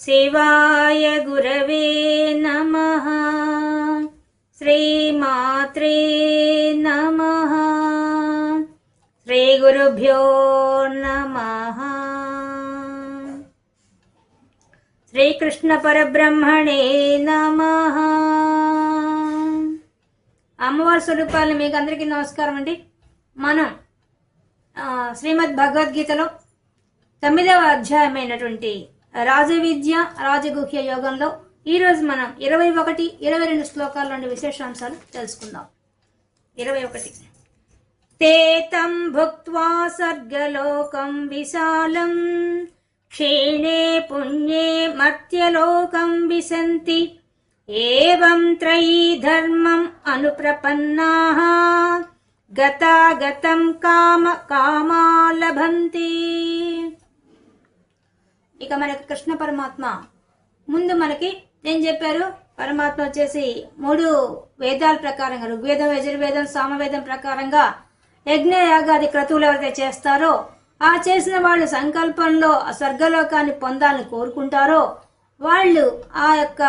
శివాయ గురవే నమ శ్రీమాత్రే నమ శ్రీ గురుభ్యో నమ శ్రీకృష్ణ పరబ్రహ్మణే నమ అమ్మవారి స్వరూపాలు మీకు అందరికీ నమస్కారం అండి. మనం శ్రీమద్ భగవద్గీతలో తొమ్మిదవ అధ్యాయమైనటువంటి రాజవిద్య రాజగుహ్య యోగంలో ఈరోజు మనం ఇరవై ఒకటి ఇరవై రెండు శ్లోకాల్లోని విశేషాంశాలు తెలుసుకుందాం. ఇరవై ఒకటి. తేతం భుక్వా సర్గలోకం విశాలం క్షీణే పుణ్యే మర్త్యలోకం విశంతి ఏం త్రయీ ధర్మం అనుప్రపన్నా గతాగతం కామ కామా లభంతి ఇక మనకి కృష్ణ పరమాత్మ. ముందు మనకి ఏం చెప్పారు? పరమాత్మ వచ్చేసి మూడు వేదాల ప్రకారంగా ఋగ్వేదం యజుర్వేదం సామవేదం ప్రకారంగా యజ్ఞ యాగాది క్రతువులు ఎవరైతే చేస్తారో ఆ చేసిన వాళ్ళు సంకల్పంలో ఆ స్వర్గలోకాన్ని పొందాలని కోరుకుంటారో వాళ్ళు ఆ యొక్క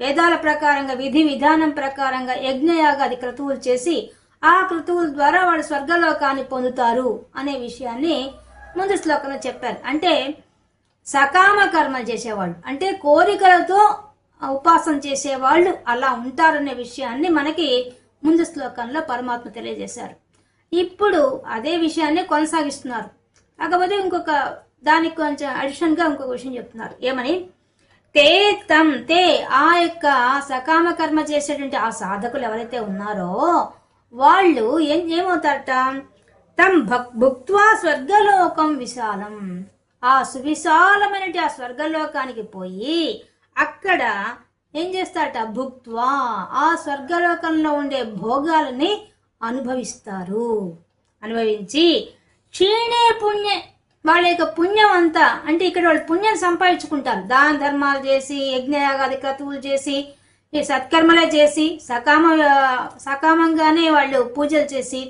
వేదాల ప్రకారంగా విధి విధానం ప్రకారంగా యజ్ఞ యాగాది క్రతువులు చేసి ఆ క్రతువుల ద్వారా వాళ్ళు స్వర్గలోకాన్ని పొందుతారు అనే విషయాన్ని ముందు శ్లోకంలో చెప్పారు. అంటే సకామ కర్మలు చేసేవాళ్ళు. అంటే కోరికలతో ఉపాసన చేసేవాళ్ళు అలా ఉంటారనే విషయాన్ని మనకి ముందు శ్లోకంలో పరమాత్మ తెలియజేశారు. ఇప్పుడు అదే విషయాన్ని కొనసాగిస్తున్నారు. కాకపోతే ఇంకొక దానికి కొంచెం అడిషన్గా ఇంకొక విషయం చెప్తున్నారు. ఏమని? తే తం తే ఆ యొక్క సకామ కర్మ చేసేటువంటి ఆ సాధకులు ఎవరైతే ఉన్నారో వాళ్ళు ఏం ఏమవుతారట? తం భక్ భుక్త్వా స్వర్గలోకం విశాలం. ఆ సువిశాలమైనటి ఆ స్వర్గలోకానికి పోయి అక్కడ ఏం చేస్తారట? భుక్త్వా ఆ స్వర్గలోకంలో ఉండే భోగాలని అనుభవిస్తారు. అనుభవించి క్షీణే పుణ్య వాళ్ళ యొక్క పుణ్యం అంతా అంటే ఇక్కడ వాళ్ళు పుణ్యం సంపాదించుకుంటారు. దాన ధర్మాలు చేసి యజ్ఞయాగాది క్రతువులు చేసి ఈ సత్కర్మలే చేసి సకామ సకామంగానే వాళ్ళు పూజలు చేసి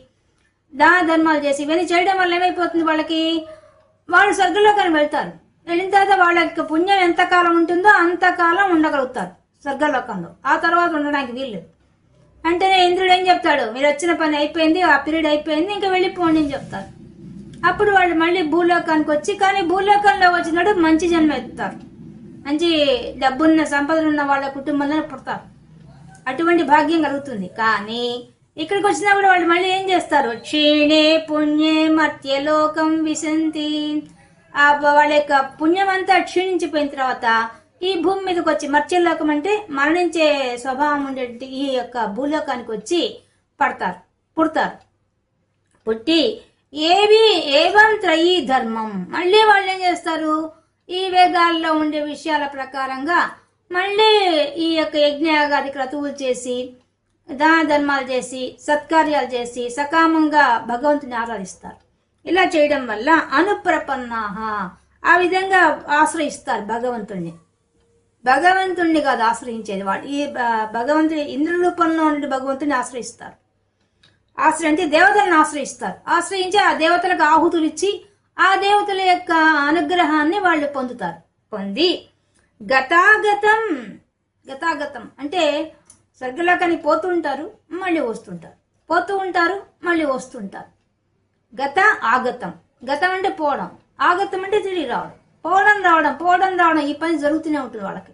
దాన ధర్మాలు చేసి ఇవన్నీ చేయడం వల్ల ఏమైపోతుంది వాళ్ళకి? వాళ్ళు స్వర్గంలోకి వెళ్తారు. వెళ్ళిన తర్వాత వాళ్ళ యొక్క పుణ్యం ఎంత కాలం ఉంటుందో అంతకాలం ఉండగలుగుతారు స్వర్గలోకంలో. ఆ తర్వాత ఉండడానికి వీల్లేదు. అంటేనే ఇంద్రుడు ఏం చెప్తాడు? మీరు వచ్చిన పని అయిపోయింది ఆ పీరియడ్ అయిపోయింది ఇంకా వెళ్ళిపోండి అని చెప్తారు. అప్పుడు వాళ్ళు మళ్ళీ భూలోకానికి వచ్చి కానీ భూలోకంలో వచ్చినప్పుడు మంచి జన్మ ఎత్తుతారు. మంచి డబ్బున్న సంపదలున్న వాళ్ళ కుటుంబంలో పుడతారు. అటువంటి భాగ్యం కలుగుతుంది. కానీ ఇక్కడికి వచ్చినప్పుడు వాళ్ళు మళ్ళీ ఏం చేస్తారు? క్షీణే పుణ్యే మర్త్యలోకం విశంతి. వాళ్ళ యొక్క పుణ్యం అంతా క్షీణించిపోయిన తర్వాత ఈ భూమి మీదకి వచ్చి మర్త్యలోకం అంటే మరణించే స్వభావం ఉండే ఈ యొక్క భూలోకానికి వచ్చి పడతారు పుడతారు. పుట్టి ఏవి ఏవం త్రయీ ధర్మం. మళ్ళీ వాళ్ళు ఏం చేస్తారు? ఈ వేదాల్లో ఉండే విషయాల ప్రకారంగా మళ్ళీ ఈ యొక్క యజ్ఞయాగాది క్రతువులు చేసి దాన ధర్మాలు చేసి సత్కార్యాలు చేసి సకామంగా భగవంతుని ఆరాధిస్తారు. ఇలా చేయడం వల్ల అనుప్రపన్నాహ ఆ విధంగా ఆశ్రయిస్తారు భగవంతుణ్ణి. భగవంతుణ్ణి కాదు ఆశ్రయించేది వాళ్ళు ఈ భగవంతుని ఇంద్ర రూపంలో ఉండే భగవంతుని ఆశ్రయిస్తారు. ఆశ్రయ అంటే దేవతలను ఆశ్రయిస్తారు. ఆశ్రయించి ఆ దేవతలకు ఆహుతులు ఇచ్చి ఆ దేవతల యొక్క అనుగ్రహాన్ని వాళ్ళు పొందుతారు. పొంది గతాగతం గతాగతం అంటే స్వర్గలోకానికి పోతుంటారు మళ్ళీ వస్తుంటారు. పోతూ ఉంటారు మళ్ళీ వస్తుంటారు. గత ఆగతం. గతం అంటే పోవడం. ఆగతం అంటే తిరిగి రావడం. పోవడం రావడం పోవడం రావడం ఈ పని జరుగుతూనే ఉంటుంది వాళ్ళకి.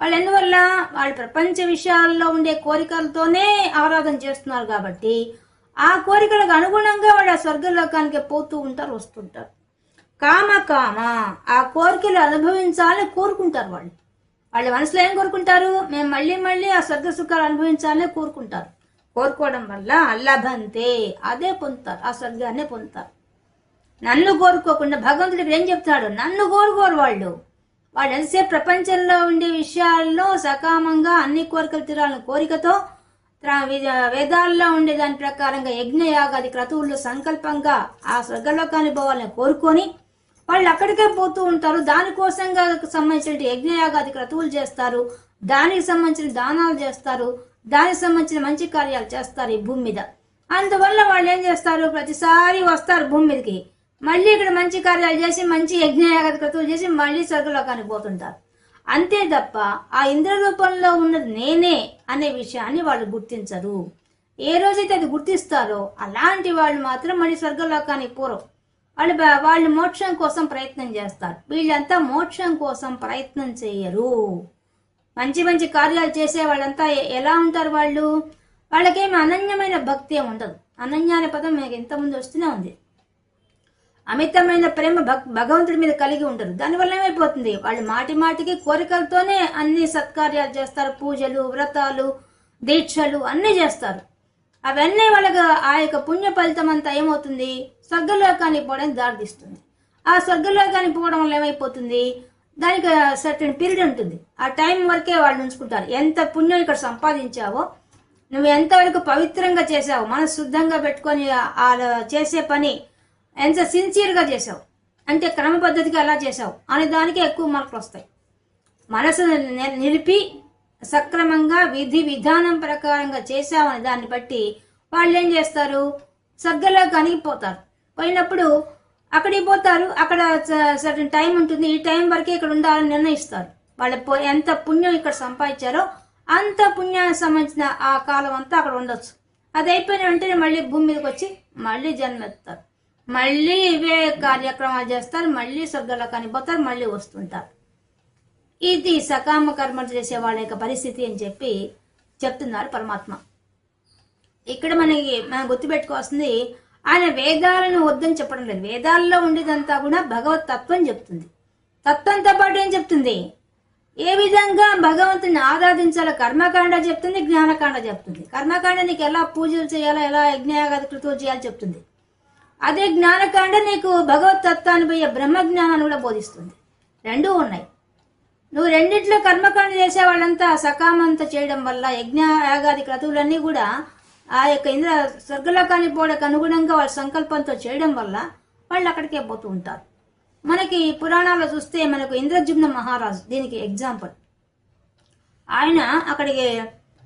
వాళ్ళు ఎందువల్ల? వాళ్ళు ప్రపంచ విషయాల్లో ఉండే కోరికలతోనే ఆరాధన చేస్తున్నారు కాబట్టి ఆ కోరికలకు అనుగుణంగా వాళ్ళు ఆ స్వర్గలోకానికి పోతూ ఉంటారు వస్తుంటారు. కామ కామ. ఆ కోరికలు అనుభవించాలని కోరుకుంటారు వాళ్ళు. వాళ్ళ మనసులో ఏం కోరుకుంటారు? మేము మళ్ళీ మళ్ళీ ఆ స్వర్గ సుఖాలు అనుభవించాలని కోరుకుంటారు. కోరుకోవడం వల్ల అల్లభంతే. అదే పొందుతారు. ఆ స్వర్గాన్నే పొందుతారు. నన్ను కోరుకోకుండా భగవంతుడు ఇక్కడ ఏం చెప్తాడు? నన్ను కోరుకోరు వాళ్ళు. వాళ్ళు ఎంతసేపు ప్రపంచంలో ఉండే విషయాల్లో సకామంగా అన్ని కోరికలు తీరాలని కోరికతో వేదాల్లో ఉండే దాని ప్రకారంగా యజ్ఞయాగాది క్రతువుల్లో సంకల్పంగా ఆ స్వర్గలోకాన్ని పోవాలని కోరుకొని వాళ్ళు అక్కడికే పోతూ ఉంటారు. దానికోసంగా సంబంధించిన యజ్ఞయాగాది క్రతువులు చేస్తారు. దానికి సంబంధించిన దానాలు చేస్తారు. దానికి సంబంధించిన మంచి కార్యాలు చేస్తారు ఈ భూమి మీద. అందువల్ల వాళ్ళు ఏం చేస్తారు? ప్రతిసారి వస్తారు భూమి మీదకి. మళ్ళీ ఇక్కడ మంచి కార్యాలు చేసి మంచి యజ్ఞయాగాది క్రతువులు చేసి మళ్ళీ స్వర్గలోకానికి పోతుంటారు. అంతే తప్ప ఆ ఇంద్ర రూపంలో ఉన్నది నేనే అనే విషయాన్ని వాళ్ళు గుర్తించరు. ఏ రోజైతే అది గుర్తిస్తారో అలాంటి వాళ్ళు మాత్రం మళ్ళీ స్వర్గలోకానికి పోరు. వాళ్ళు వాళ్ళు మోక్షం కోసం ప్రయత్నం చేస్తారు. వీళ్ళంతా మోక్షం కోసం ప్రయత్నం చేయరు. మంచి మంచి కార్యాలు చేసే వాళ్ళంతా ఎలా ఉంటారు వాళ్ళు? వాళ్ళకేమి అనన్యమైన భక్తి ఉండదు. అనన్య అనే పదం మనకి ఇంతకుముందు వస్తూనే ఉంది. అమితమైన ప్రేమ భక్- భగవంతుడి మీద కలిగి ఉండరు. దానివల్ల ఏమైపోతుంది? వాళ్ళు మాటి మాటికి కోరికలతోనే అన్ని సత్కార్యాలు చేస్తారు. పూజలు వ్రతాలు దీక్షలు అన్నీ చేస్తారు. అవన్నీ వాళ్ళకి ఆ యొక్క పుణ్య ఫలితం అంతా ఏమవుతుంది? స్వర్గలోకానికి పోవడానికి దారితీస్తుంది. ఆ స్వర్గలోకానికి పోవడం వల్ల ఏమైపోతుంది? దానికి సర్టన్ పీరియడ్ ఉంటుంది. ఆ టైం వరకే వాళ్ళు ఉంచుకుంటారు. ఎంత పుణ్యం ఇక్కడ సంపాదించావో నువ్వు ఎంతవరకు పవిత్రంగా చేసావు మనసు శుద్ధంగా పెట్టుకొని ఆ- చేసే పని ఎంత సిన్సియర్గా చేసావు అంటే క్రమ పద్ధతిగా ఎలా చేసావు అనే దానికే ఎక్కువ మార్కులు వస్తాయి. మనసు నిలిపి సక్రమంగా విధి విధానం ప్రకారంగా చేశామని దాన్ని బట్టి వాళ్ళు ఏం చేస్తారు? సగ్గలో కనిగిపోతారు పోయినప్పుడు అక్కడికి పోతారు. అక్కడ సర్టన్ టైం ఉంటుంది. ఈ టైం వరకే ఇక్కడ ఉండాలని నిర్ణయిస్తారు. వాళ్ళ ఎంత పుణ్యం ఇక్కడ సంపాదించారో అంత పుణ్యానికి సంబంధించిన ఆ కాలం అంతా అక్కడ ఉండొచ్చు. అది అయిపోయిన వెంటనే మళ్ళీ భూమి మీదకి వచ్చి మళ్ళీ జన్మెత్తారు. మళ్ళీ ఇవే కార్యక్రమాలు చేస్తారు. మళ్ళీ స్వర్గలోకానికి కనిపోతారు మళ్ళీ వస్తుంటారు. ఇది సకామ కర్మలు చేసే వాళ్ళ యొక్క పరిస్థితి అని చెప్పి చెప్తున్నారు పరమాత్మ. ఇక్కడ మనకి మనం గుర్తుపెట్టుకోవాల్సింది ఆయన వేదాలను వద్దని చెప్పడం లేదు. వేదాల్లో ఉండేదంతా కూడా భగవత్ తత్వం చెప్తుంది. తత్వంతో పాటు ఏం చెప్తుంది? ఏ విధంగా భగవంతుని ఆరాధించాలో కర్మకాండ చెప్తుంది జ్ఞానకాండ చెప్తుంది. కర్మకాండ నీకు ఎలా పూజలు చేయాలో ఎలా యజ్ఞయాగాది కృతులు చేయాలో చెప్తుంది. అదే జ్ఞానకాండ నీకు భగవత్ తత్వాన్ని పోయే బ్రహ్మ జ్ఞానాన్ని కూడా బోధిస్తుంది. రెండూ ఉన్నాయి. నువ్వు రెండిట్లో కర్మకాండ చేసే వాళ్ళంతా సకామంతా చేయడం వల్ల యజ్ఞ యాగాది క్రతువులన్నీ కూడా ఆ యొక్క ఇంద్ర స్వర్గలోకాన్ని పోవడానికి అనుగుణంగా వాళ్ళ సంకల్పంతో చేయడం వల్ల వాళ్ళు అక్కడికే పోతూ ఉంటారు. మనకి పురాణాల్లో చూస్తే మనకు ఇంద్రజుమ్న మహారాజు దీనికి ఎగ్జాంపుల్. ఆయన అక్కడికి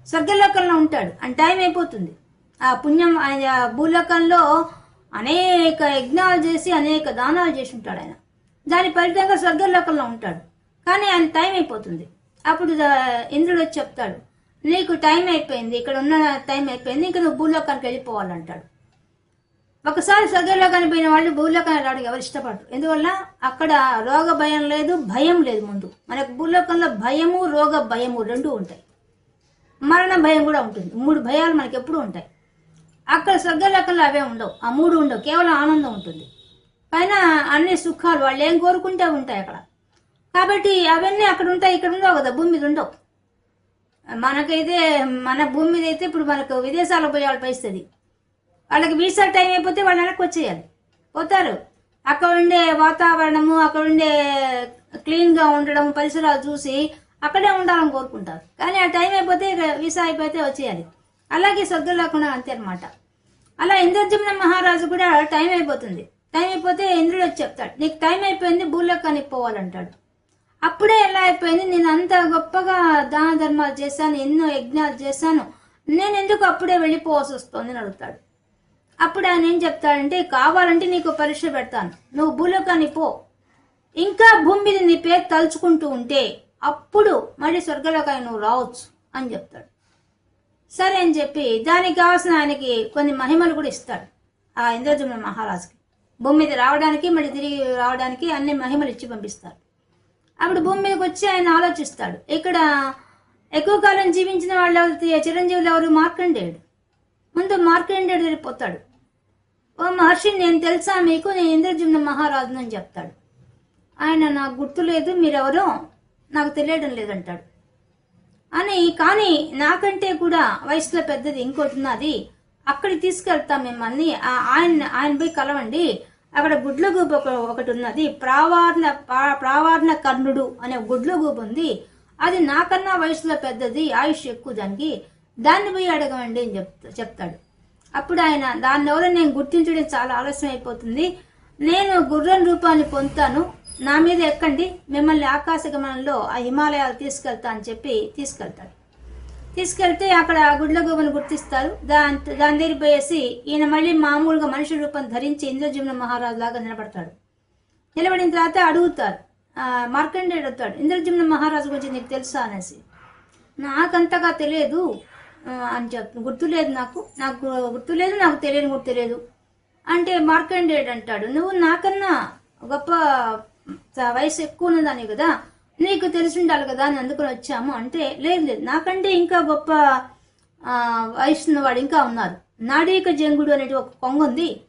స్వర్గలోకంలో ఉంటాడు. అని టైం అయిపోతుంది. ఆ పుణ్యం ఆయన భూలోకంలో అనేక యజ్ఞాలు చేసి అనేక దానాలు చేసి ఉంటాడు ఆయన. దాని ఫలితంగా స్వర్గలోకంలో ఉంటాడు. కానీ ఆయన టైం అయిపోతుంది. అప్పుడు ఇంద్రుడు వచ్చి చెప్తాడు నీకు టైం అయిపోయింది ఇక్కడ ఉన్న టైం అయిపోయింది ఇంకా నువ్వు భూలోకానికి వెళ్ళిపోవాలంటాడు. ఒకసారి స్వర్గలోకానికి పోయిన వాళ్ళు భూలోకానికి రావడానికి ఎవరు ఇష్టపడరు. ఎందువల్ల? అక్కడ రోగ భయం లేదు భయం లేదు ముందు. మనకు భూలోకంలో భయము రోగ భయము రెండు ఉంటాయి. మరణ భయం కూడా ఉంటుంది. మూడు భయాలు మనకి ఎప్పుడు ఉంటాయి. అక్కడ స్వర్గలోకంలో అవే ఉండవు. ఆ మూడు ఉండవు. కేవలం ఆనందం ఉంటుంది. పైన అన్ని సుఖాలు వాళ్ళు ఏం కోరుకుంటే ఉంటాయి అక్కడ. కాబట్టి అవన్నీ అక్కడ ఉంటాయి ఇక్కడ ఉండవు కదా భూమి మీద ఉండవు. మనకైతే మన భూమి మీద అయితే ఇప్పుడు మనకు విదేశాలకు పోయే వాళ్ళ పరిస్థితి. వాళ్ళకి వీసా టైం అయిపోతే వాళ్ళు వెనక్కి వచ్చేయాలి. పోతారు. అక్కడ ఉండే వాతావరణము అక్కడ ఉండే క్లీన్గా ఉండడం పరిసరాలు చూసి అక్కడే ఉండాలని కోరుకుంటారు. కానీ ఆ టైం అయిపోతే వీసా అయిపోతే వచ్చేయాలి. అలాగే స్వర్గలోకుండా అంతే అనమాట అలా ఇంద్రజమున మహారాజు కూడా టైం అయిపోతుంది. టైం అయిపోతే ఇంద్రుడు వచ్చి చెప్తాడు నీకు టైం అయిపోయింది భూలోకానికి పోవాలంటాడు. అప్పుడే ఎలా అయిపోయింది? నేను అంత గొప్పగా దాన ధర్మాలు చేశాను ఎన్నో యజ్ఞాలు చేశాను. నేను ఎందుకు అప్పుడే వెళ్ళిపోవాల్సి వస్తుంది అని అడుగుతాడు. అప్పుడు ఆయన ఏం చెప్తాడంటే కావాలంటే నీకు పరీక్ష పెడతాను. నువ్వు భూలోకాన్ని పో. ఇంకా భూమి మీద నీ పేరు తలుచుకుంటూ ఉంటే అప్పుడు మళ్ళీ స్వర్గలోకానికి నువ్వు రావచ్చు అని చెప్తాడు. సరే అని చెప్పి దానికి కావాల్సిన ఆయనకి కొన్ని మహిమలు కూడా ఇస్తాడు ఆ ఇంద్రజుమ మహారాజుకి. భూమి మీద రావడానికి మళ్ళీ తిరిగి రావడానికి అన్ని మహిమలు ఇచ్చి పంపిస్తారు. అప్పుడు భూమి మీదకి వచ్చి ఆయన ఆలోచిస్తాడు. ఇక్కడ ఎక్కువ కాలం జీవించిన వాళ్ళు ఎవరు చిరంజీవులు ఎవరు? మార్కండేయుడు. ముందు మార్కండేయుడు వెళ్ళిపోతాడు పోతాడు. ఓ మహర్షి నేను తెలుసా మీకు? నేను ఇంద్రజుమ్న మహారాజును అని చెప్తాడు. ఆయన నాకు గుర్తు లేదు మీరెవరో? నాకు తెలియడం లేదంటాడు. అని కానీ నాకంటే కూడా వయసులో పెద్దది ఇంకోటి ఉన్నది. అక్కడికి తీసుకెళ్తాం మిమ్మల్ని. ఆ- ఆయన ఆయన పోయి కలవండి. అక్కడ గుడ్ల గూబ ఒక- ఒకటి ఉన్నది. ప్రావార్ణ ప్రా- ప్రావార్ణ కర్ణుడు అనే గుడ్ల గూబ ఉంది. అది నాకన్నా వయసులో పెద్దది ఆయుష్ ఎక్కువ దానికి. దాన్ని పోయి అడగమండి అని చెప్తా చెప్తాడు. అప్పుడు ఆయన దాన్ని ఎవరో నేను గుర్తించడం చాలా ఆలస్యం అయిపోతుంది నేను గుర్రం రూపాన్ని పొందుతాను. నా మీద ఎక్కండి. మిమ్మల్ని ఆకాశ గమనంలో ఆ హిమాలయాలు తీసుకెళ్తా అని చెప్పి తీసుకెళ్తాడు. తీసుకెళ్తే అక్కడ గుడ్ల గోబును గుర్తిస్తారు. దాని దాని దగ్గర పోయేసి ఈయన మళ్ళీ మామూలుగా మనిషి రూపం ధరించి ఇంద్రజుమ్న మహారాజు లాగా నిలబడతాడు. నిలబడిన తర్వాత అడుగుతారు. మార్కండేయుడు అడుగుతాడు ఇంద్రజుమ్న మహారాజు గురించి నీకు తెలుసా? అనేసి. నాకంతగా తెలియదు అని చెప్పి. గుర్తులేదు నాకు. నాకు గుర్తులేదు నాకు తెలియని కూడా తెలియదు. అంటే మార్కండేయుడు అంటాడు నువ్వు నాకన్నా గొప్ప వయసు ఎక్కువ ఉన్నదాన్ని కదా. నీకు తెలిసి ఉండాలి కదా అని అందుకుని వచ్చాము. అంటే లేదు లేదు నాకంటే ఇంకా గొప్ప ఆ, వయసు ఉన్నవాడు ఇంకా ఉన్నారు. నాడీక జంగుడు అనేది ఒక కొంగ ఉంది.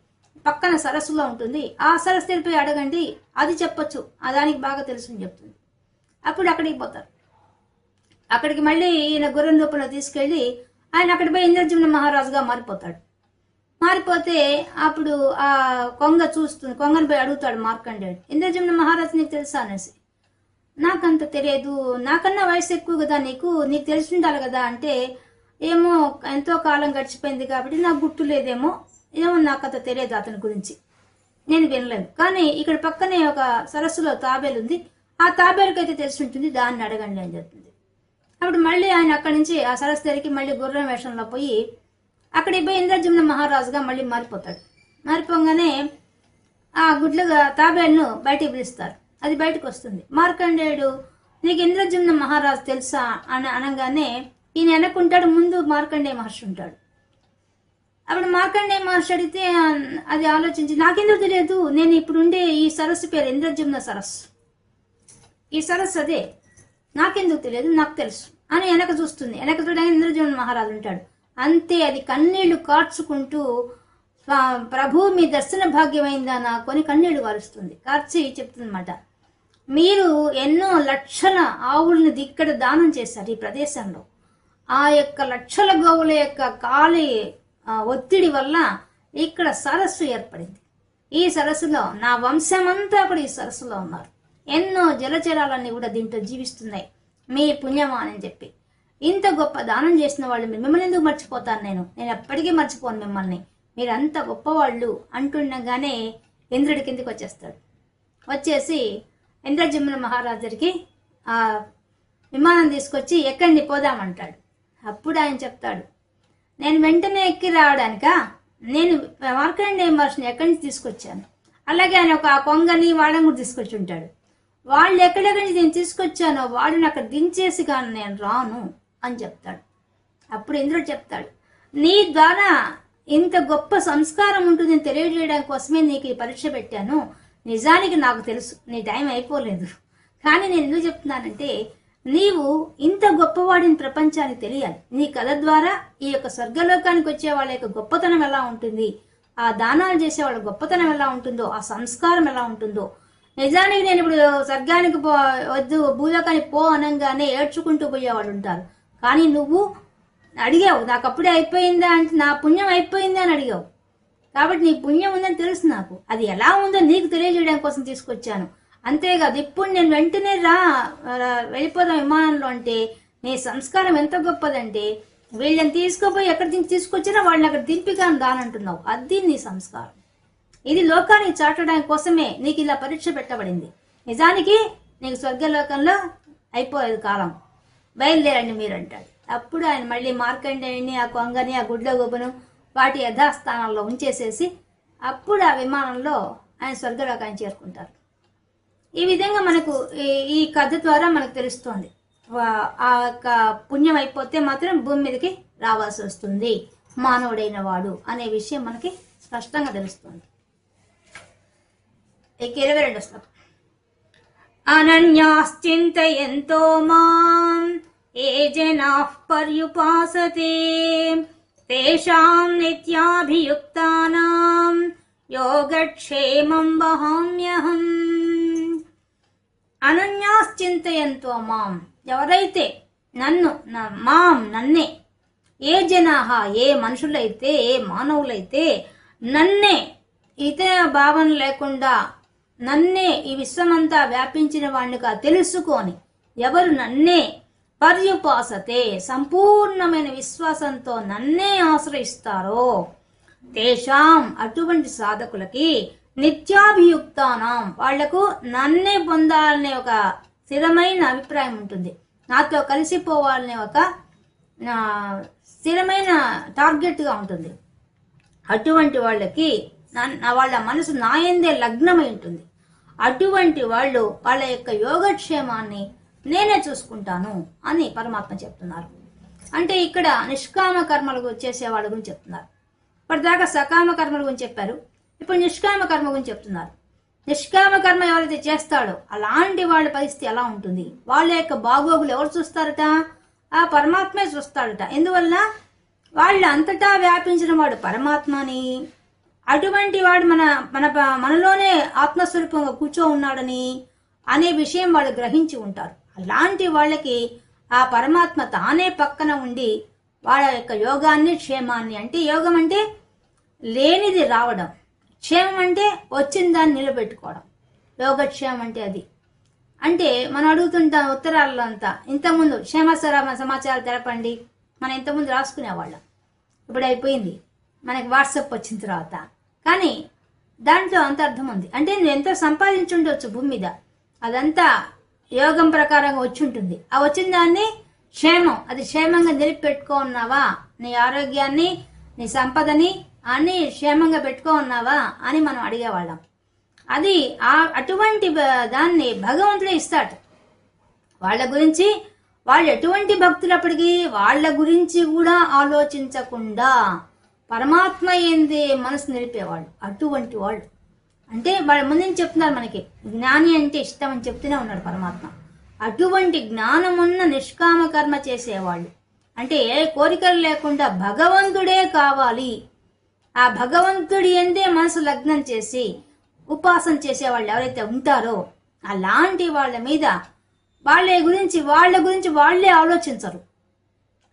పక్కన సరస్సులో ఉంటుంది. ఆ సరస్సు తెలిపి అడగండి. అది చెప్పొచ్చు. దానికి బాగా తెలుసు అని చెప్తుంది. అప్పుడు అక్కడికి పోతారు. అక్కడికి మళ్ళీ ఈయన గుర్రం రూపంలో తీసుకెళ్ళి ఆయన అక్కడ పోయి ఇంద్రజమున మహారాజుగా మారిపోతాడు. మారిపోతే అప్పుడు ఆ కొంగ చూస్తుంది కొంగను పోయి అడుగుతాడు మార్కండేయుడు. ఇంద్రజమున మహారాజు నీకు తెలుసా అనేసి. నాకంత తెలియదు. నాకన్నా వయసు ఎక్కువ కదా నీకు? నీకు తెలిసి ఉండాలి కదా అంటే ఏమో ఎంతో కాలం గడిచిపోయింది కాబట్టి నాకు గుర్తు లేదేమో. ఏమో నాకు అంత తెలియదు అతని గురించి. నేను వినలేదు కానీ ఇక్కడ పక్కనే ఒక సరస్సులో తాబేలు ఉంది. ఆ తాబేలుకైతే తెలిసి ఉంటుంది దాన్ని అడగండి అని చెప్తుంది. అప్పుడు మళ్ళీ ఆయన అక్కడి నుంచి ఆ సరస్సు దగ్గరికి మళ్ళీ గుర్రం వేషంలో పోయి అక్కడికి పోయి ఇంద్రజమున మహారాజుగా మళ్ళీ మారిపోతాడు. మారిపోగానే ఆ గుడ్లుగా తాబేలును బయటికి పిలుస్తారు. అది బయటకు వస్తుంది మార్కండేయుడు నీకు ఇంద్రజమున మహారాజు తెలుసా? అని అనగానే ఈయన వెనక్కుంటాడు ముందు మార్కండేయ మహర్షి ఉంటాడు. అప్పుడు మార్కండేయ మహర్షి అడిగితే అది ఆలోచించి నాకెందుకు తెలియదు? నేను ఇప్పుడు ఉండే ఈ సరస్సు పేరు ఇంద్రజమున సరస్సు. ఈ సరస్సు అదే. నాకెందుకు తెలియదు? నాకు తెలుసు. అని వెనక చూస్తుంది. వెనక చూడగానే ఇంద్రజమున మహారాజు ఉంటాడు. అంతే అది కన్నీళ్ళు కార్చుకుంటూ ప్రభు మీ దర్శన భాగ్యమైందా నాకు? అని కన్నీళ్ళు కారుస్తుంది. కార్చి చెప్తుందన్నమాట. మీరు ఎన్నో లక్షల ఆవులను ఇక్కడ దానం చేశారు ఈ ప్రదేశంలో. ఆ యొక్క లక్షల గోవుల యొక్క కాలి ఒత్తిడి వల్ల ఇక్కడ సరస్సు ఏర్పడింది. ఈ సరస్సులో నా వంశమంతా కూడా ఈ సరస్సులో ఉన్నారు. ఎన్నో జలచరాలన్నీ కూడా దీంట్లో జీవిస్తున్నాయి. మీ పుణ్యమా అని చెప్పి. ఇంత గొప్ప దానం చేసిన వాళ్ళు మీరు మిమ్మల్ని ఎందుకు మర్చిపోతాను నేను? నేను ఎప్పటికీ మర్చిపోను మిమ్మల్ని. మీరు అంత గొప్పవాళ్ళు అంటుండగానే ఇంద్రుడి కిందికి వచ్చేస్తాడు. వచ్చేసి ఇంద్రజమున మహారాజుడికి ఆ విమానం తీసుకొచ్చి ఎక్కడిని పోదామంటాడు అప్పుడు ఆయన చెప్తాడు నేను వెంటనే ఎక్కి రావడానికా? నేను మార్కండే మహర్షిని ఎక్కడి నుంచి తీసుకొచ్చాను? అలాగే ఆయన ఒక కొంగని వాళ్ళని కూడా తీసుకొచ్చి ఉంటాడు. వాళ్ళు ఎక్కడెక్కడి నుంచి నేను తీసుకొచ్చానో వాళ్ళని అక్కడ దించేసి కానీ నేను రాను అని చెప్తాడు. అప్పుడు ఇంద్రుడు చెప్తాడు నీ ద్వారా ఇంత గొప్ప సంస్కారం ఉంటుందని తెలియజేయడం కోసమే నీకు ఈ పరీక్ష పెట్టాను. నిజానికి నాకు తెలుసు నీ టైం అయిపోలేదు. కానీ నేను ఎందుకు చెప్తున్నానంటే నీవు ఇంత గొప్పవాడిని ప్రపంచానికి తెలియాలి. నీ కథ ద్వారా ఈ యొక్క స్వర్గలోకానికి వచ్చే వాళ్ళ యొక్క గొప్పతనం ఎలా ఉంటుంది? ఆ దానాలు చేసే వాళ్ళ గొప్పతనం ఎలా ఉంటుందో ఆ సంస్కారం ఎలా ఉంటుందో. నిజానికి నేను ఇప్పుడు స్వర్గానికి పో వద్దు భూలోకానికి పో అనగానే ఏడ్చుకుంటూ పోయేవాళ్ళు ఉంటారు. కానీ నువ్వు అడిగావు నాకు అప్పుడే అయిపోయిందా అంటే నా పుణ్యం అయిపోయిందా అని అడిగావు. కాబట్టి నీ పుణ్యం ఉందని తెలుసు నాకు. అది ఎలా ఉందో నీకు తెలియజేయడం కోసం తీసుకొచ్చాను. అంతేకాదు ఇప్పుడు నేను వెంటనే రా వెళ్ళిపోదాం విమానంలో అంటే నీ సంస్కారం ఎంత గొప్పదంటే వీళ్ళని తీసుకుపోయి ఎక్కడి నుంచి తీసుకొచ్చినా వాళ్ళని అక్కడ దింపిగాను దానంటున్నావు అది నీ సంస్కారం. ఇది లోకానికి చాటడానికి కోసమే నీకు ఇలా పరీక్ష పెట్టబడింది. నిజానికి నీకు స్వర్గలోకంలో అయిపోయేది కాలం. బయలుదేరండి మీరు అంటాడు అప్పుడు ఆయన మళ్ళీ మార్కండేయుని ఆ కొంగని ఆ గుడ్ల గుబను వాటి యథాస్థానంలో ఉంచేసేసి అప్పుడు ఆ విమానంలో ఆయన స్వర్గలోకాన్ని చేరుకుంటారు. ఈ విధంగా మనకు ఈ- ఈ కథ ద్వారా మనకు తెలుస్తోంది. ఆ యొక్క పుణ్యం అయిపోతే మాత్రం భూమి మీదకి రావాల్సి వస్తుంది. మానవుడైన వాడు అనే విషయం మనకి స్పష్టంగా తెలుస్తుంది. ఇక ఇరవై రెండు శ్లోకం. అనన్యాశ్చింతయంతో మాం ఏ జనా పర్యుపాసతే. తేషాం నిత్యాభియుక్తానాం యోగక్షేమం వహామ్యహం అనన్యాశ్చింతయంతో మాం ఎవరైతే నన్ను మాం నన్నే ఏ జనాహ ఏ మనుషులైతే ఏ మానవులైతే నన్నే ఇతర భావన లేకుండా నన్నే ఈ విశ్వమంతా వ్యాపించిన వాణ్ణిగా తెలుసుకొని ఎవరు నన్నే పర్యుపాసతే సంపూర్ణమైన విశ్వాసంతో నన్నే ఆశ్రయిస్తారో. తేషాం అటువంటి సాధకులకి నిత్యాభియుక్తానం. వాళ్ళకు నన్నే పొందాలనే ఒక స్థిరమైన అభిప్రాయం ఉంటుంది. నాతో కలిసిపోవాలనే ఒక స్థిరమైన టార్గెట్గా ఉంటుంది. అటువంటి వాళ్ళకి వాళ్ళ మనసు నాయందే లగ్నమై ఉంటుంది. అటువంటి వాళ్ళు వాళ్ళ యొక్క యోగక్షేమాన్ని నేనే చూసుకుంటాను అని పరమాత్మ చెప్తున్నారు. అంటే ఇక్కడ నిష్కామ కర్మలు చేసే వాళ్ళ గురించి చెప్తున్నారు. ఇప్పటిదాకా సకామ కర్మల గురించి చెప్పారు. ఇప్పుడు నిష్కామ కర్మ గురించి చెప్తున్నారు. నిష్కామ కర్మ ఎవరైతే చేస్తాడో అలాంటి వాళ్ళ పరిస్థితి ఎలా ఉంటుంది? వాళ్ళ యొక్క బాగోగులు ఎవరు చూస్తారట? ఆ పరమాత్మే చూస్తాడట. ఎందువల్ల? వాళ్ళ అంతటా వ్యాపించిన వాడు పరమాత్మని. అటువంటి వాడు మన మన మనలోనే ఆత్మస్వరూపంగా కూర్చో ఉన్నాడని అనే విషయం వాళ్ళు గ్రహించి ఉంటారు. అలాంటి వాళ్ళకి ఆ పరమాత్మ తానే పక్కన ఉండి వాళ్ళ యొక్క యోగాన్ని క్షేమాన్ని అంటే యోగం అంటే లేనిది రావడం క్షేమం అంటే వచ్చిన దాన్ని నిలబెట్టుకోవడం. యోగక్షేమం అంటే అది. అంటే మనం అడుగుతుంటాం ఉత్తరాల్లో అంతా ఇంతకుముందు క్షేమసర సమాచారాలు తెలపండి మనం ఇంతకుముందు రాసుకునేవాళ్ళం. ఇప్పుడు అయిపోయింది. మనకి వాట్సాప్ వచ్చిన తర్వాత. కానీ దాంట్లో అంత అర్థం ఉంది. అంటే నువ్వు ఎంతో సంపాదించుండొచ్చు భూమి మీద. అదంతా యోగం ప్రకారంగా వచ్చి ఉంటుంది ఆ వచ్చిన దాన్ని క్షేమం అది క్షేమంగా నిలిపి పెట్టుకో ఉన్నావా? నీ ఆరోగ్యాన్ని నీ సంపదని అన్ని క్షేమంగా పెట్టుకో ఉన్నావా? అని మనం అడిగేవాళ్ళం అది ఆ అటువంటి దాన్ని భగవంతుడే ఇస్తాడు. వాళ్ళ గురించి వాళ్ళు ఎటువంటి భక్తులప్పటికీ వాళ్ళ గురించి కూడా ఆలోచించకుండా పరమాత్మ ఏంది మనసు నిలిపేవాళ్ళు. అటువంటి వాళ్ళు. అంటే వాళ్ళ ముందు నుంచి చెప్తున్నారు మనకి జ్ఞాని అంటే ఇష్టం అని చెప్తూనే ఉన్నాడు పరమాత్మ. అటువంటి జ్ఞానమున్న నిష్కామ కర్మ చేసేవాళ్ళు. అంటే ఏ కోరికలు లేకుండా భగవంతుడే కావాలి. ఆ భగవంతుడి ఎందే మనసు లగ్నం చేసి ఉపాసన చేసేవాళ్ళు ఎవరైతే ఉంటారో అలాంటి వాళ్ళ మీద వాళ్ళ గురించి వాళ్ళ గురించి వాళ్ళే ఆలోచించరు.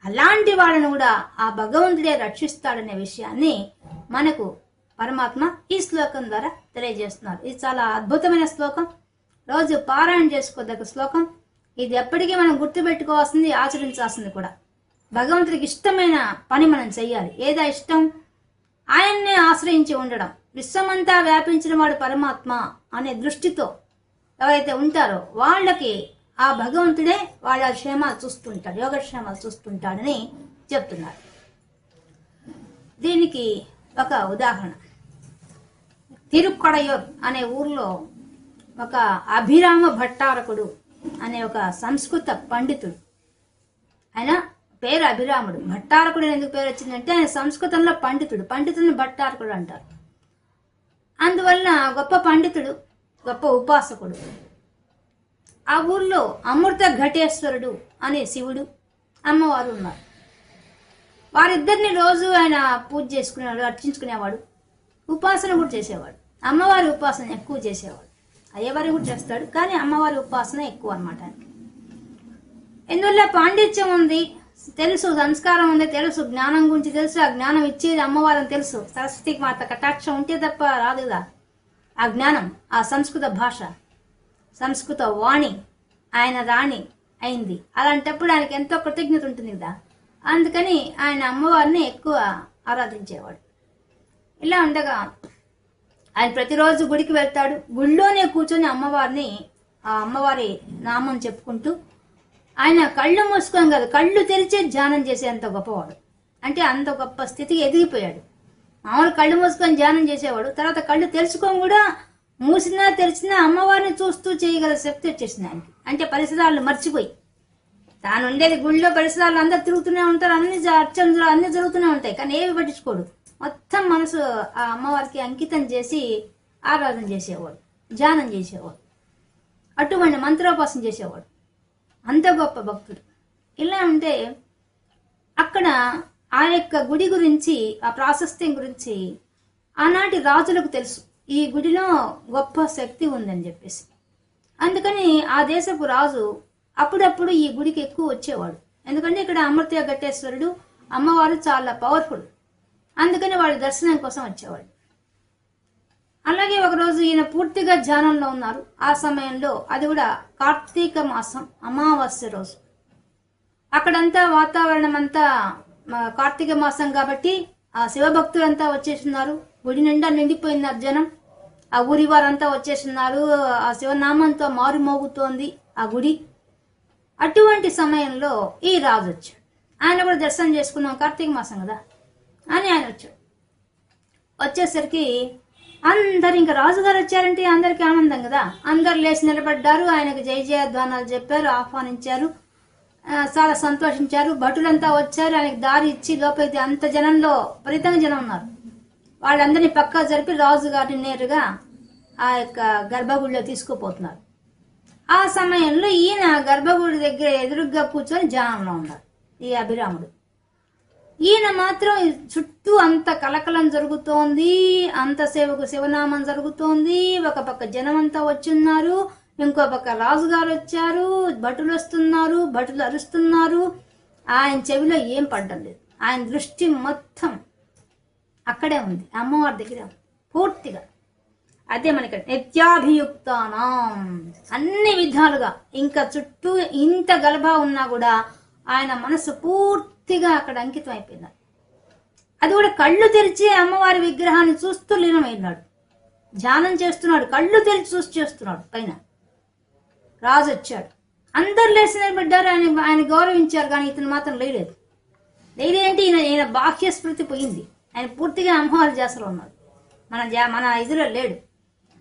అలాంటి వాళ్ళను కూడా ఆ భగవంతుడే రక్షిస్తాడనే విషయాన్ని మనకు పరమాత్మ ఈ శ్లోకం ద్వారా తెలియజేస్తున్నారు. ఇది చాలా అద్భుతమైన శ్లోకం. రోజు పారాయణ చేసుకోదగ్గ శ్లోకం. ఇది ఎప్పటికీ మనం గుర్తుపెట్టుకోవాల్సింది ఆచరించాల్సింది కూడా. భగవంతుడికి ఇష్టమైన పని మనం చెయ్యాలి. ఏదా ఇష్టం? ఆయన్నే ఆశ్రయించి ఉండడం. విశ్వమంతా వ్యాపించిన వాడు పరమాత్మ అనే దృష్టితో ఎవరైతే ఉంటారో వాళ్ళకి ఆ భగవంతుడే వాళ్ళ క్షేమాలు చూస్తుంటాడు యోగక్షేమాలు చూస్తుంటాడని చెప్తున్నారు. దీనికి ఒక ఉదాహరణ. తిరుక్కడయోర్ అనే ఊర్లో ఒక అభిరామ భట్టారకుడు అనే ఒక సంస్కృత పండితుడు. ఆయన పేరు అభిరాముడు. భట్టారకుడు ఎందుకు పేరు వచ్చిందంటే ఆయన సంస్కృతంలో పండితుడు. పండితుడిని భట్టారకుడు అంటారు. అందువల్ల గొప్ప పండితుడు గొప్ప ఉపాసకుడు. ఆ ఊర్లో అమృత ఘటేశ్వరుడు అనే శివుడు అమ్మవారు ఉన్నారు. వారిద్దరిని రోజు ఆయన పూజ చేసుకునేవాడు అర్చించుకునేవాడు ఉపాసన కూడా చేసేవాడు. అమ్మవారి ఉపాసన ఎక్కువ చేసేవాడు అయ్యవారి కూడా చేస్తాడు కానీ అమ్మవారి ఉపాసన ఎక్కువ అనమాట ఎందువల్ల పాండిత్యం ఉంది? తెలుసు సంస్కారం ఉంది తెలుసు జ్ఞానం గురించి తెలుసు ఆ జ్ఞానం ఇచ్చేది అమ్మవారని తెలుసు. సరస్వతికి మాత కటాక్షం ఉంటే తప్ప రాదు కదా ఆ జ్ఞానం ఆ సంస్కృత భాష సంస్కృత వాణి ఆయన రాణి అయింది. అలాంటప్పుడు ఆయనకి ఎంతో కృతజ్ఞత ఉంటుంది కదా. అందుకని ఆయన అమ్మవారిని ఎక్కువ ఆరాధించేవాడు. ఇలా ఉండగా ఆయన ప్రతిరోజు గుడికి వెళ్తాడు. గుడిలోనే కూర్చొని అమ్మవారిని ఆ అమ్మవారి నామం చెప్పుకుంటూ ఆయన కళ్ళు మూసుకొని కాదు కళ్ళు తెరిచే ధ్యానం చేసేంత గొప్పవాడు. అంటే అంత గొప్ప స్థితికి ఎదిగిపోయాడు. మామూలు కళ్ళు మూసుకొని ధ్యానం చేసేవాడు. తర్వాత కళ్ళు తెరుచుకొని కూడా మూసినా తెరిచినా అమ్మవారిని చూస్తూ చేయగల శక్తి వచ్చేసింది ఆయనకి. అంటే పరిసరాలు మర్చిపోయి. తాను ఉండేది గుళ్ళో పరిసరాలు అందరు తిరుగుతూనే ఉంటారు. అన్ని అర్చనలు అన్ని జరుగుతూనే ఉంటాయి. కానీ ఏవి పట్టించుకోడు. మొత్తం మనసు ఆ అమ్మవారికి అంకితం చేసి ఆరాధన చేసేవాడు ధ్యానం చేసేవాడు అటువంటి మంత్రోపాసన చేసేవాడు. అంత గొప్ప భక్తుడు. ఇలా ఉంటే అక్కడ ఆ యొక్క గుడి గురించి ఆ ప్రాశస్త్యం గురించి ఆనాటి రాజులకు తెలుసు. ఈ గుడిలో గొప్ప శక్తి ఉందని చెప్పేసి. అందుకని ఆ దేశపు రాజు అప్పుడప్పుడు ఈ గుడికి ఎక్కువ వచ్చేవాడు. ఎందుకంటే ఇక్కడ అమృత ఘట్టేశ్వరుడు అమ్మవారు చాలా పవర్ఫుల్ అందుకని వాళ్ళు దర్శనం కోసం వచ్చేవాడు అలాగే ఒకరోజు ఈయన పూర్తిగా ధ్యానంలో ఉన్నారు. ఆ సమయంలో అది కూడా కార్తీక మాసం అమావాస్య రోజు. అక్కడంతా వాతావరణం అంతా కార్తీక మాసం కాబట్టి ఆ శివభక్తులంతా వచ్చేస్తున్నారు. గుడి నిండా నిండిపోయినారు జనం. ఆ ఊరి వారంతా వచ్చేస్తున్నారు. ఆ శివనామంతో మారుమోగుతోంది ఆ గుడి. అటువంటి సమయంలో ఈ రాజు వచ్చాడు. ఆయన కూడా దర్శనం చేసుకున్నాం కార్తీక మాసం కదా. అని ఆయన వచ్చాడు వచ్చేసరికి అందరు ఇంకా రాజుగారు వచ్చారంటే అందరికి ఆనందం కదా. అందరు లేచి నిలబడ్డారు ఆయనకు జయ జయధ్వానాలు చెప్పారు ఆహ్వానించారు చాలా సంతోషించారు. భటులంతా వచ్చారు ఆయనకి దారి ఇచ్చి లోపలికి అంత జనంలో ఫలితంగా జనం ఉన్నారు. వాళ్ళందరినీ పక్కా జరిపి రాజు గారిని నేరుగా ఆ యొక్క గర్భగుడిలో తీసుకుపోతున్నారు. ఆ సమయంలో ఈయన గర్భగుడి దగ్గర ఎదురుగ్గా కూర్చొని జానంలో ఉన్నారు ఈ అభిరాముడు. ఈయన మాత్రం చుట్టూ అంత కలకలం జరుగుతోంది అంత సేవకు శివనామం జరుగుతోంది ఒక పక్క జనం అంతా వచ్చున్నారు ఇంకో పక్క రాజుగారు వచ్చారు భటులు వస్తున్నారు భటులు అరుస్తున్నారు. ఆయన చెవిలో ఏం పడ్డం లేదు. ఆయన దృష్టి మొత్తం అక్కడే ఉంది అమ్మవారి దగ్గర పూర్తిగా. అదే మనకి నిత్యాభియుక్తానం. అన్ని విధాలుగా ఇంకా చుట్టూ ఇంత గలభ ఉన్నా కూడా ఆయన మనసు పూర్తి పూర్తిగా అక్కడ అంకితం అయిపోయింది. అది కూడా కళ్ళు తెరిచి అమ్మవారి విగ్రహాన్ని చూస్తూ లీనమైనాడు ధ్యానం చేస్తున్నాడు కళ్ళు తెరిచి చూసి చేస్తున్నాడు పైన. రాజు వచ్చాడు. అందరు లేచి నిలబడ్డారు ఆయన ఆయన గౌరవించారు కానీ ఇతను మాత్రం లేలేదు. లేదేంటి ఈయన ఈయన బాహ్య స్మృతి పోయింది. ఆయన పూర్తిగా అమ్మవారి జాసలో ఉన్నాడు. మన జా మన ఇదిలో లేడు.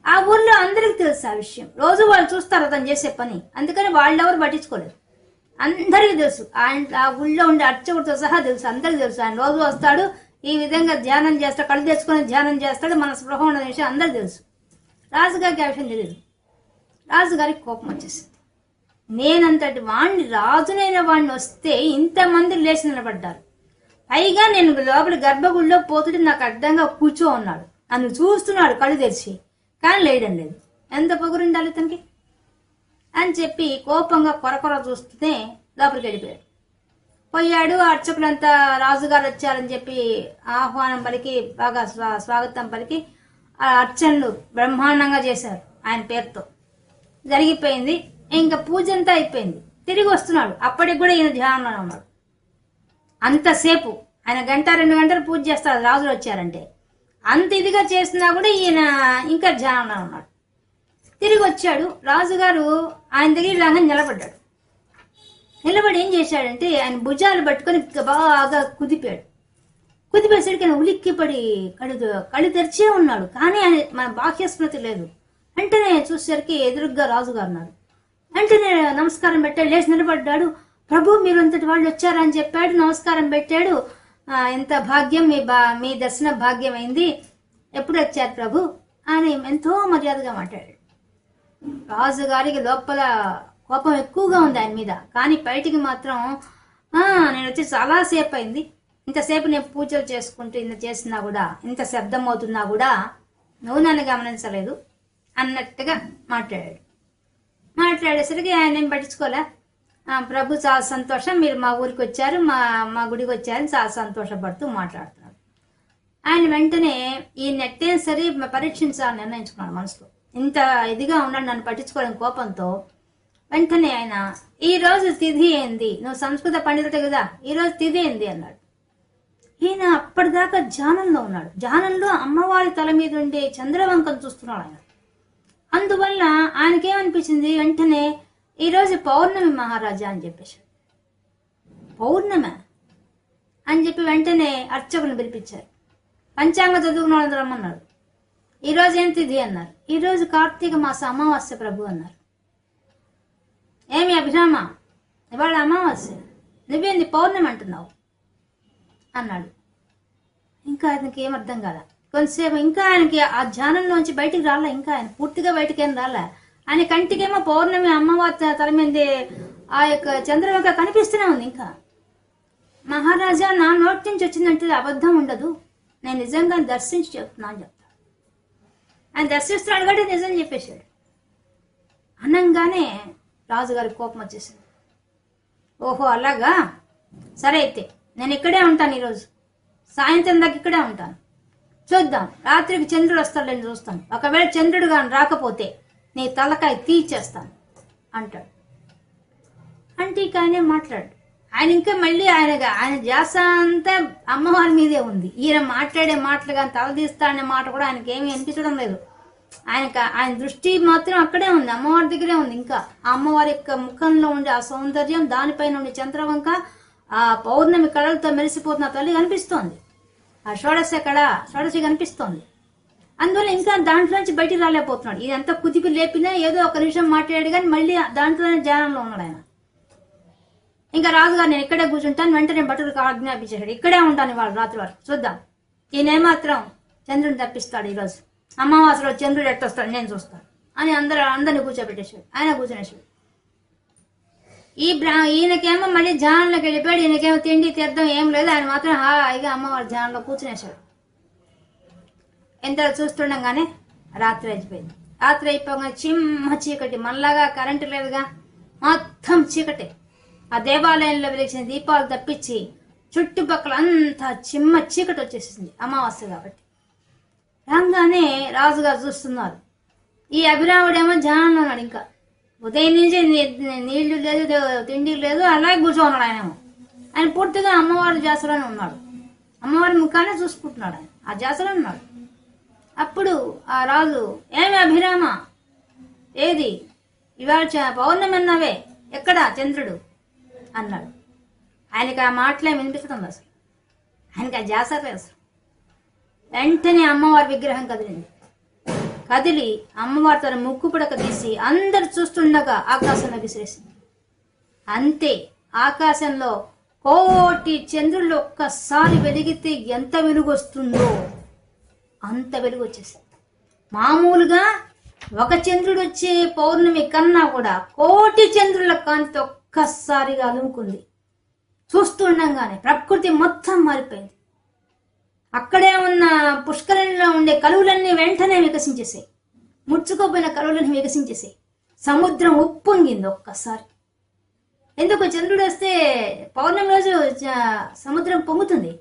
ఆ ఊర్లో అందరికి తెలుసు ఆ విషయం. రోజు వాళ్ళు చూస్తారు అతను చేసే పని. అందుకని వాళ్ళెవరు పట్టించుకోలేదు. అందరికీ తెలుసు. ఆయన ఆ గుళ్ళో ఉండే అర్చకుడితో సహా తెలుసు. అందరికీ తెలుసు. ఆయన రోజు వస్తాడు ఈ విధంగా ధ్యానం చేస్తాడు కళ్ళు తెచ్చుకొని ధ్యానం చేస్తాడు మన స్పృహ ఉన్న విషయం అందరికీ తెలుసు. రాజుగారికి ఆ విషయం తెలియదు. రాజుగారికి కోపం వచ్చేసింది. నేనంతటి వాణ్ణి రాజునైన వాణ్ణి వస్తే ఇంతమంది లేచి నిలబడ్డారు. పైగా నేను లోపల గర్భగుడిలో పోతుంటే నాకు అడ్డంగా కూర్చో ఉన్నాడు నన్ను చూస్తున్నాడు కళ్ళు తెరిచి. కానీ లేయడం లేదు. ఎంత పొగురుండాలి తనకి? అని చెప్పి కోపంగా కొరకొర చూస్తూనే లోపలికి వెళ్ళిపోయాడు. పోయాడు అర్చకులంతా రాజుగారు వచ్చారని చెప్పి ఆహ్వానం పలికి బాగా స్వా- స్వాగతం పలికి ఆ అర్చనలు బ్రహ్మాండంగా చేశారు ఆయన పేరుతో. జరిగిపోయింది ఇంకా పూజ అంతా అయిపోయింది. తిరిగి వస్తున్నాడు అప్పటికి కూడా ఈయన ధ్యానంలో ఉన్నాడు. అంతసేపు ఆయన గంట రెండు గంటలు పూజ చేస్తారు రాజులు వచ్చారంటే. అంత ఇదిగా చేసినా కూడా ఈయన ఇంకా ధ్యానంలో ఉన్నాడు. తిరిగి వచ్చాడు రాజుగారు ఆయన దగ్గర ఇలాగా నిలబడ్డాడు. నిలబడి ఏం చేశాడంటే ఆయన భుజాలు పట్టుకొని బాగా కుదిపాడు. కుదిపేసరికి ఆయన ఉలిక్కిపడి కళ్ళు కళ్ళు తెరిచే ఉన్నాడు. కానీ ఆయన మన బాహ్యస్మృతి లేదు. వెంటనే చూసేసరికి ఎదురుగ్గా రాజుగారు ఉన్నారు. వెంటనే నమస్కారం పెట్టాడు. లేచి నిలబడ్డాడు. ప్రభు మీరు అంతటి వాళ్ళు వచ్చారని చెప్పాడు. నమస్కారం పెట్టాడు. ఎంత భాగ్యం మీ బా మీ దర్శన భాగ్యమైంది. ఎప్పుడు వచ్చారు ప్రభు? అని ఎంతో మర్యాదగా మాట్లాడాడు. రాజుగారికి లోపల కోపం ఎక్కువగా ఉంది ఆయన మీద. కానీ బయటికి మాత్రం నేను వచ్చి చాలా సేపు అయింది. ఇంతసేపు నేను పూజలు చేసుకుంటూ ఇంత చేసినా కూడా ఇంత శబ్దం అవుతున్నా కూడా నువ్వు నన్ను గమనించలేదు అన్నట్టుగా మాట్లాడాడు. మాట్లాడేసరికి ఆయన ఏం పట్టించుకోలే. ప్రభు చాలా సంతోషం. మీరు మా ఊరికి వచ్చారు మా మా గుడికి వచ్చారని చాలా సంతోషపడుతూ మాట్లాడుతున్నారు. ఆయన వెంటనే ఈ నెట్టేసరి పరీక్షించాలని నిర్ణయించుకున్నాడు మనసులో. ఇంత ఇదిగా ఉన్నాడు నన్ను పట్టించుకోవడం కోపంతో. వెంటనే ఆయన ఈ రోజు తిథి ఏంది? నువ్వు సంస్కృత పండితుడు కదా ఈ రోజు తిథి ఏంది? అన్నాడు. ఈయన అప్పటిదాకా జానంలో ఉన్నాడు. జానంలో అమ్మవారి తల మీద ఉండే చంద్రవంకం చూస్తున్నాడు ఆయన. అందువల్ల ఆయనకేమనిపించింది? వెంటనే ఈరోజు పౌర్ణమి మహారాజా అని చెప్పేసి పౌర్ణమి? అని చెప్పి వెంటనే అర్చకుని పిలిపించారు. పంచాంగ చదువుకున్న ఈ ఈరోజు ఏం ఇది అన్నారు. ఈరోజు కార్తీక మాస అమావాస్య ప్రభు అన్నారు. ఏమి అభిరామ? ఇవాళ అమావాస్య. నువ్వేంది పౌర్ణమి అంటున్నావు? అన్నాడు. ఇంకా ఆయనకి ఏం అర్థం కాల? కొంతసేపు ఇంకా ఆయనకి ఆ ధ్యానంలోంచి బయటికి రాలే? ఇంకా ఆయన పూర్తిగా బయటికి ఏం రాలే? ఆయన కంటికేమో పౌర్ణమి అమ్మవారి త- తల మీద ఆ యొక్క చంద్రవంక కనిపిస్తూనే ఉంది ఇంకా. మహారాజా నా నోటి నుంచి వచ్చిందంటే అబద్ధం ఉండదు. నేను నిజంగా దర్శించి చెప్తున్నాను. ఆయన దర్శిస్తున్నాడు కాబట్టి నిజం చెప్పేశాడు. అనంగానే రాజుగారి కోపం వచ్చేసింది. ఓహో అలాగా? సరే అయితే నేను ఇక్కడే ఉంటాను ఈరోజు. సాయంత్రం దాకా ఇక్కడే ఉంటాను. చూద్దాం రాత్రికి చంద్రుడు వస్తాడు నేను చూస్తాను. ఒకవేళ చంద్రుడు కానీ రాకపోతే నీ తలకాయ తీర్చేస్తాను అంటాడు. అంటే ఇక ఆయనే మాట్లాడు. ఆయన ఇంకా మళ్ళీ ఆయన ఆయన ధ్యాస అంతా అమ్మవారి మీదే ఉంది. ఈయన మాట్లాడే మాటలు కానీ తల తీస్తా అనే మాట కూడా ఆయనకి ఏమీ అనిపించడం లేదు. ఆయనకు ఆయన దృష్టి మాత్రం అక్కడే ఉంది అమ్మవారి దగ్గరే ఉంది. ఇంకా ఆ అమ్మవారి యొక్క ముఖంలో ఉండే ఆ సౌందర్యం దానిపైన ఉండే చంద్రవంక ఆ పౌర్ణమి కళలతో మెరిసిపోతున్న తల్లి కనిపిస్తోంది. ఆ షోడశ కళ షోడశి కనిపిస్తోంది. అందువల్ల ఇంకా దాంట్లోంచి బయటికి రాలేకపోతున్నాడు. ఇదంతా కుదిపి లేపినా ఏదో ఒక నిమిషం మాట్లాడాడు కానీ మళ్ళీ దాంట్లోనే ధ్యానంలో ఉన్నాడు ఆయన. ఇంకా రాజుగారు నేను ఇక్కడే కూర్చుంటాను వెంటనే భటులకు ఆజ్ఞాపించాడు ఇక్కడే ఉంటాను వాళ్ళు రాత్రి వారు చూద్దాం. ఈయన మాత్రం చంద్రుని తప్పిస్తాడు ఈరోజు. అమావాసలో చంద్రుడు ఎట్టొస్తాడు నేను చూస్తాను అని అందరూ అందరిని కూర్చోబెట్టేశాడు. ఆయన కూర్చునేశాడు. ఈ బ్రా ఈయనకేమో మళ్ళీ ధ్యానంలోకి వెళ్ళిపోయాడు. ఈయనకేమో తిండి తీర్థం ఏం లేదు. ఆయన మాత్రం హాయిగా అమ్మవారి ధ్యానంలో కూర్చునేశాడు. ఎంత చూస్తుండగానే రాత్రి అయిపోయింది. రాత్రి అయిపోగానే చిమ్మ చీకటి. మనలాగా కరెంటు లేదుగా. మొత్తం చీకటి. ఆ దేవాలయంలో వెలిగించిన దీపాలు తప్పించి చుట్టుపక్కల అంతా చిమ్మ చీకటి వచ్చేసింది అమావాస్య కాబట్టి. రాగానే రాజుగారు చూస్తున్నారు. ఈ అభిరాముడేమో ధ్యానంలో ఉన్నాడు ఇంకా. ఉదయం నుంచి నీళ్ళు లేదు తిండి లేదు అలాగే కూర్చోన్నాడు ఆయనేమో. ఆయన పూర్తిగా అమ్మవారి జాసలోనే ఉన్నాడు. అమ్మవారి ముఖాన్ని చూసుకుంటున్నాడు ఆయన. ఆ జాసలో ఉన్నాడు. అప్పుడు ఆ రాజు ఏమి అభిరామ? ఏది? ఇవాళ చ- పౌర్ణమి అన్నావే ఎక్కడ? చంద్రుడు అన్నాడు. ఆయనకి ఆ మాటలే వినిపించడం అసలు. ఆయనకి ఆ జాస అసలు. వెంటనే అమ్మవారి విగ్రహం కదిలింది. కదిలి అమ్మవారి తన ముక్కు పుడక తీసి అందరు చూస్తుండగా ఆకాశంలో విసిరేసింది. అంతే ఆకాశంలో కోటి చంద్రుల్లో ఒక్కసారి వెలిగితే ఎంత వెలుగు వస్తుందో అంత వెలుగు వచ్చేసింది. మామూలుగా ఒక చంద్రుడు వచ్చే పౌర్ణమి కన్నా కూడా కోటి చంద్రుల కాంతి ఒక్కసారిగా అలుముకుంది. చూస్తుండగానే ప్రకృతి మొత్తం మారిపోయింది. అక్కడే ఉన్న పుష్కరంలో ఉండే కలువులన్నీ వెంటనే వికసించేసాయి ముడుచుకోపోయిన కలువులన్నీ వికసించేసాయి సముద్రం ఉప్పొంగింది ఒక్కసారి. ఎందుకు చంద్రుడు వస్తే పౌర్ణమి రోజు సముద్రం పొంగుతుంది?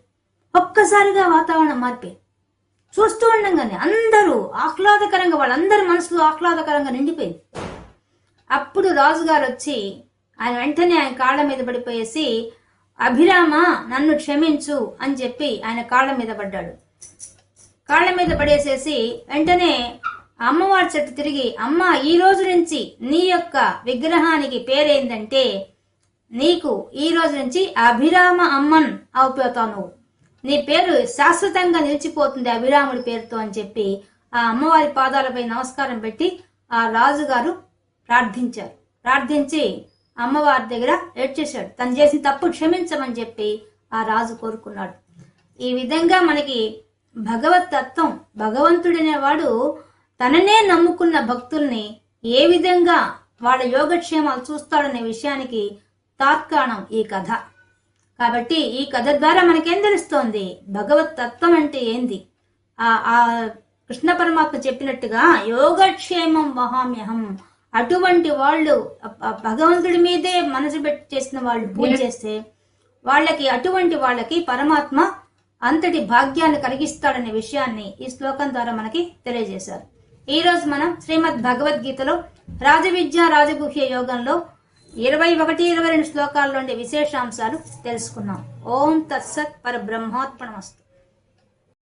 ఒక్కసారిగా వాతావరణం మారిపోయింది. చూస్తూ ఉండంగానే అందరూ ఆహ్లాదకరంగా వాళ్ళందరి మనసులో ఆహ్లాదకరంగా నిండిపోయింది. అప్పుడు రాజుగారు వచ్చి ఆయన వెంటనే ఆయన కాళ్ళ మీద పడిపోయేసి అభిరామ నన్ను క్షమించు అని చెప్పి ఆయన కాళ్ళ మీద పడ్డాడు. కాళ్ళ మీద పడేసేసి వెంటనే అమ్మవారి చెట్టు తిరిగి అమ్మ ఈ రోజు నుంచి నీ యొక్క విగ్రహానికి పేరేందంటే నీకు ఈ రోజు నుంచి అభిరామ అమ్మన్ అవుపోతావు నువ్వు. నీ పేరు శాశ్వతంగా నిలిచిపోతుంది అభిరాముడి పేరుతో అని చెప్పి ఆ అమ్మవారి పాదాలపై నమస్కారం పెట్టి ఆ రాజుగారు ప్రార్థించారు. ప్రార్థించి అమ్మవారి దగ్గర ఏడ్చేశాడు తను చేసిన తప్పు క్షమించమని చెప్పి ఆ రాజు కోరుకున్నాడు. ఈ విధంగా మనకి భగవత్ తత్వం భగవంతుడనేవాడు తననే నమ్ముకున్న భక్తుల్ని ఏ విధంగా వాళ్ళ యోగక్షేమాలు చూస్తాడనే విషయానికి తాత్కాణం ఈ కథ. కాబట్టి ఈ కథ ద్వారా మనకేం తెలుస్తోంది? భగవత్ తత్వం అంటే ఏంది? ఆ ఆ కృష్ణ పరమాత్మ చెప్పినట్టుగా యోగక్షేమం వహామ్యహం. అటువంటి వాళ్ళు భగవంతుడి మీదే మనసు పెట్టి చేసిన వాళ్ళు పూజ చేస్తే వాళ్ళకి అటువంటి వాళ్ళకి పరమాత్మ అంతటి భాగ్యాన్ని కలిగిస్తాడనే విషయాన్ని ఈ శ్లోకం ద్వారా మనకి తెలియజేశారు. ఈ రోజు మనం శ్రీమద్ భగవద్గీతలో రాజవిద్య రాజగుహ్య యోగంలో ఇరవై ఒకటి ఇరవై రెండు శ్లోకాల్లో ఉండే విశేషాంశాలు తెలుసుకున్నాం. ఓం తత్సత్ పరబ్రహ్మాత్మనమస్తు